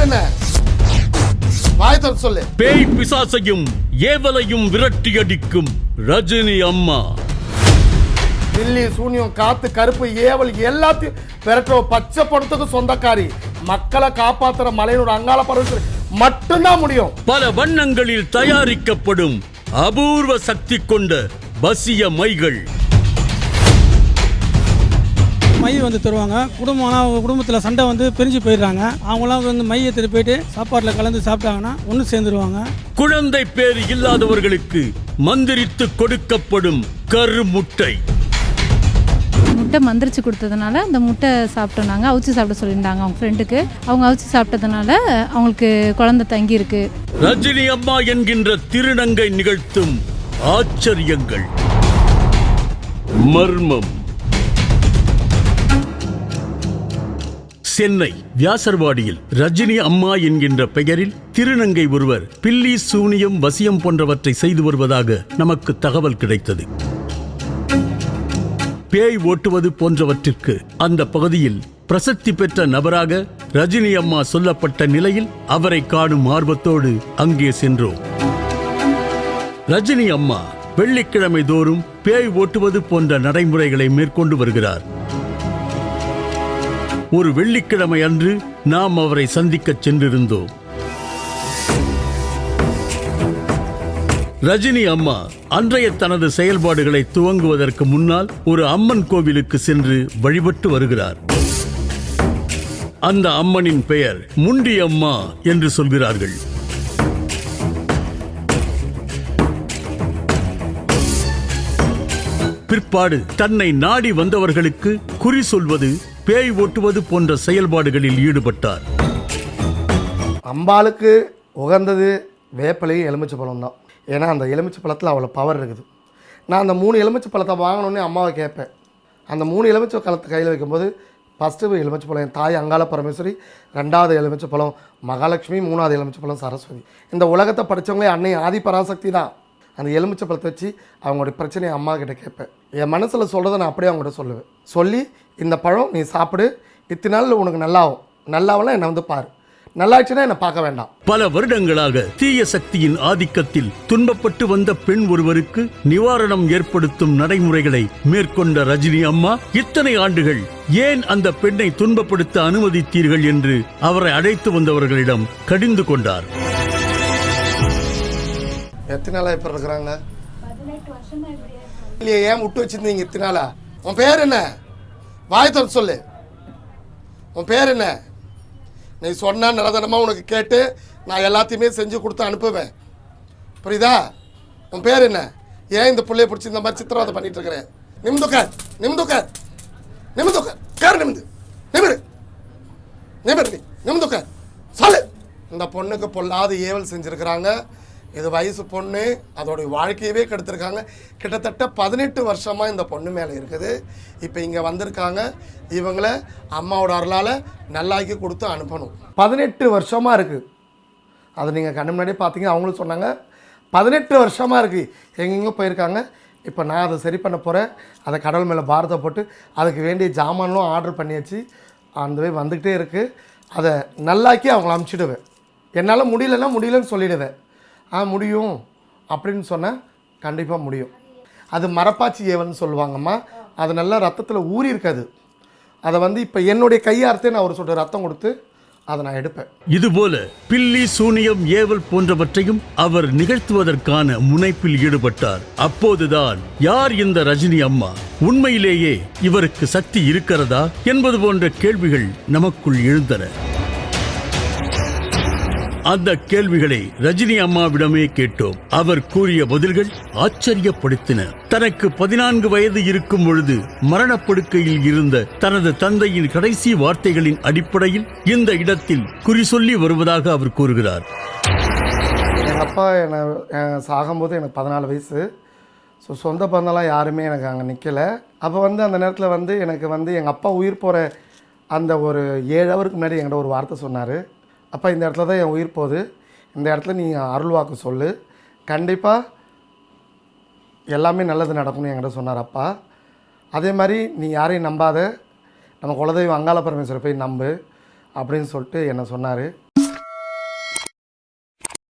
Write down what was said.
பேர் என்ன வாய் திறந்து சொல்லு. பேய் பிசாசையும் ஏவலையும் விரட்டி அடிக்கும் ரஜினி அம்மா. தில்லி சூனியம் காத்து கருப்பு ஏவல் எல்லாத்தையும் விரட்டுற பச்சை படத்துக்கு சொந்தக்காரி. மக்களை காப்பாத்துற மலையனோட அங்காள பரவத்தில் மட்டும்தான் முடியும். பல வண்ணங்களில் தயாரிக்கப்படும் அபூர்வ சக்தி கொண்ட வசிய மைகள். மை வந்து தருவாங்க. குடும்பம் ஆனால் அவங்க குடும்பத்தில் சண்டை வந்து பிரிஞ்சு போயிடுறாங்க. அவங்களாம் வந்து மை எடுத்துகிட்டு போயிட்டு சாப்பாட்டில் கலந்து சாப்பிட்டாங்கன்னா ஒன்று சேர்ந்துருவாங்க. குழந்தை பேர் இல்லாதவர்களுக்கு மந்திரித்து கொடுக்கப்படும் கருமுட்டை. முட்டை மந்திரிச்சு கொடுத்ததுனால அந்த முட்டை சாப்பிட்டோம் நாங்கள் அவிச்சு சாப்பிட சொல்லியிருந்தாங்க அவங்க ஃப்ரெண்டுக்கு அவங்க அவிச்சு சாப்பிட்டதுனால அவங்களுக்கு குழந்தை தங்கியிருக்கு. ரஜினி அம்மா என்கின்ற திருநங்கை நிகழ்த்தும் ஆச்சரியங்கள். மர்மம். சென்னை வியாசர்வாடியில் ரஜினி அம்மா என்கின்ற பெயரில் திருநங்கை ஒருவர் பில்லி சூனியம் வசியம் போன்றவற்றை செய்து வருவதாக நமக்கு தகவல் கிடைத்தது. பேய் ஓட்டுவது போன்றவற்றிற்கு அந்த பகுதியில் பிரசித்தி பெற்ற நபராக ரஜினி அம்மா சொல்லப்பட்ட நிலையில் அவரை காணும் ஆர்வத்தோடு அங்கே சென்றோம். ரஜினி அம்மா வெள்ளிக்கிழமை தோறும் பேய் ஓட்டுவது போன்ற நடைமுறைகளை மேற்கொண்டு வருகிறார். ஒரு வெள்ளிக்கிழமை அன்று நாம் அவரை சந்திக்கச் சென்றிருந்தோம். ரஜினி அம்மா அன்றைய தனது செயல்பாடுகளை துவங்குவதற்கு முன்னால் ஒரு அம்மன் கோவிலுக்கு சென்று வழிபட்டு வருகிறார். அந்த அம்மனின் பெயர் முண்டி அம்மா என்று சொல்கிறார்கள். பிற்பாடு தன்னை நாடி வந்தவர்களுக்கு குறி சொல்வது பேய் ஒட்டுவது போன்ற செயல்பாடுகளில் ஈடுபட்டார். அம்பாளுக்கு உகந்தது வேப்பிலையும் எலுமிச்சை பழம் தான். ஏன்னா அந்த எலுமிச்சை பழத்தில் அவ்வளோ பவர் இருக்குது. நான் அந்த மூணு எலுமிச்சை பழத்தை வாங்கணுன்னே அம்மாவை கேட்பேன். அந்த மூணு எலுமிச்சை பழத்தை கையில் வைக்கும்போது ஃபஸ்ட்டு எலுமிச்சை பழம் என் தாய் அங்காள பரமேஸ்வரி ரெண்டாவது எலுமிச்சை பழம் மகாலட்சுமி மூணாவது எலுமிச்சை பழம் சரஸ்வதி. இந்த உலகத்தை படித்தவங்களே அன்னை ஆதி பராசக்தி தான். அந்த எலுமிச்சை பழத்தை வச்சு அவங்களுடைய பிரச்சனையை அம்மா கிட்ட கேட்பேன். என் மனசில் சொல்கிறத நான் அப்படியே அவங்ககிட்ட சொல்லுவேன். சொல்லி இந்த பழம் நீ சாப்பிடு. இத்தனை நாளில் உனக்கு நல்லாவும். நல்லாவெல்லாம் என்னை வந்து பாரு. நல்லாச்சுன்னா என்னை பார்க்க வேண்டாம். பல வருடங்களாக தீய சக்தியின் ஆதிக்கத்தில் துன்பப்பட்டு வந்த பெண் ஒருவருக்கு நிவாரணம் ஏற்படுத்தும் நடைமுறைகளை மேற்கொண்ட ரஜினி அம்மா இத்தனை ஆண்டுகள் ஏன் அந்த பெண்ணை துன்பப்படுத்த அனுமதித்தீர்கள்? என்று அவரை அழைத்து வந்தவர்களிடம் கடிந்து கொண்டார். எத்தனை நாளாக இப்போ இருக்கிறாங்க? இல்லையே ஏன் விட்டு வச்சிருந்தீங்க இத்தனை நாளா? உன் பேர் என்ன? வாய் திறந்து சொல்லு. உன் பேர் என்ன? நீ சொன்னா நிரந்தரமாக உனக்கு கேட்டு நான் எல்லாத்தையுமே செஞ்சு கொடுத்து அனுப்புவேன். புரியுதா? உன் பேர் என்ன? ஏன் இந்த புள்ளைய பிடிச்சி இந்த மாதிரி சித்திரவதை பண்ணிட்டு இருக்கிறேன் நிமிந்துக்கார் நிமிந்துக்கார் நிமிந்துக்கார் கேர் நிமிந்து நிமிரு. நிமிரு நீ. நிமிந்துக்கார் சொல்லு. இந்த பொண்ணுக்கு பொல்லாத ஏவல் செஞ்சுருக்கிறாங்க. இது வயசு பொண்ணு அதோடைய வாழ்க்கையவே கெடுத்திருக்காங்க. கிட்டத்தட்ட பதினெட்டு வருஷமாக இந்த பொண்ணு மேலே இருக்குது. இப்போ இங்கே வந்திருக்காங்க. இவங்களை அம்மாவோட அருளால் நல்லாக்கி கொடுத்து அனுப்பணும். பதினெட்டு வருஷமாக இருக்குது அதை நீங்கள் கண்ணு முன்னாடியே பார்த்தீங்க அவங்களும் சொன்னாங்க. பதினெட்டு வருஷமாக இருக்குது எங்கெங்கோ போயிருக்காங்க. இப்போ நான் அதை சரி பண்ண போகிறேன் அதை கடவுள் மேலே பாரத்தை போட்டு அதுக்கு வேண்டிய ஜாமான்லாம் ஆர்டர் பண்ணியாச்சு. அந்த வே வந்துக்கிட்டே இருக்குது அதை நல்லாக்கி அவங்கள அமுச்சிடுவேன். என்னால் முடியலன்னா முடியலன்னு சொல்லிடுவேன். ஆ முடியும் அப்படின்னு சொன்னால் கண்டிப்பாக முடியும். அது மரப்பாச்சி ஏவல்னு சொல்லுவாங்கம்மா. அது நல்லா ரத்தத்தில் ஊறி இருக்காது. அதை வந்து இப்போ என்னுடைய கையார்த்தே நான் ஒரு சொட்டு ரத்தம் கொடுத்து அதை நான் எடுப்பேன். இதுபோல பில்லி சூனியம் ஏவல் போன்றவற்றையும் அவர் நிகழ்த்துவதற்கான முனைப்பில் ஈடுபட்டார். அப்போதுதான் யார் இந்த ரஜினி அம்மா? உண்மையிலேயே இவருக்கு சக்தி இருக்கிறதா என்பது போன்ற கேள்விகள் நமக்குள் எழுந்தன. அந்த கேள்விகளை ரஜினி அம்மாவிடமே கேட்டோம். அவர் கூறிய பதில்கள் ஆச்சரியப்படுத்தின. தனக்கு பதினான்கு வயது இருக்கும் பொழுது மரணப்படுக்கையில் இருந்த தனது தந்தையின் கடைசி வார்த்தைகளின் அடிப்படையில் இந்த இடத்தில் குறி சொல்லி வருவதாக அவர் கூறுகிறார். எங்கள் அப்பா என்னை சாகும்போது எனக்கு பதினாலு வயசு. ஸோ சொந்த பந்தம்லாம் யாருமே எனக்கு அங்கே நிற்கலை அப்போ வந்து அந்த நேரத்தில் வந்து எனக்கு வந்து எங்கள் அப்பா உயிர் போகிற அந்த ஒரு ஏழு ஹவருக்கு முன்னாடி என்கிட்ட ஒரு வார்த்தை சொன்னார். அப்பா இந்த இடத்துல தான் என் உயிர் போகுது. இந்த இடத்துல நீ அருள் வாக்கு சொல்லு. கண்டிப்பாக எல்லாமே நல்லது நடக்கும்னு என்கிட்ட சொன்னார் அப்பா. அதே மாதிரி நீ யாரையும் நம்பாத நம்ம குலதெய்வம் அங்காள பரமேஸ்வரை போய் நம்பு அப்படின்னு சொல்லிட்டு என்னை சொன்னார்.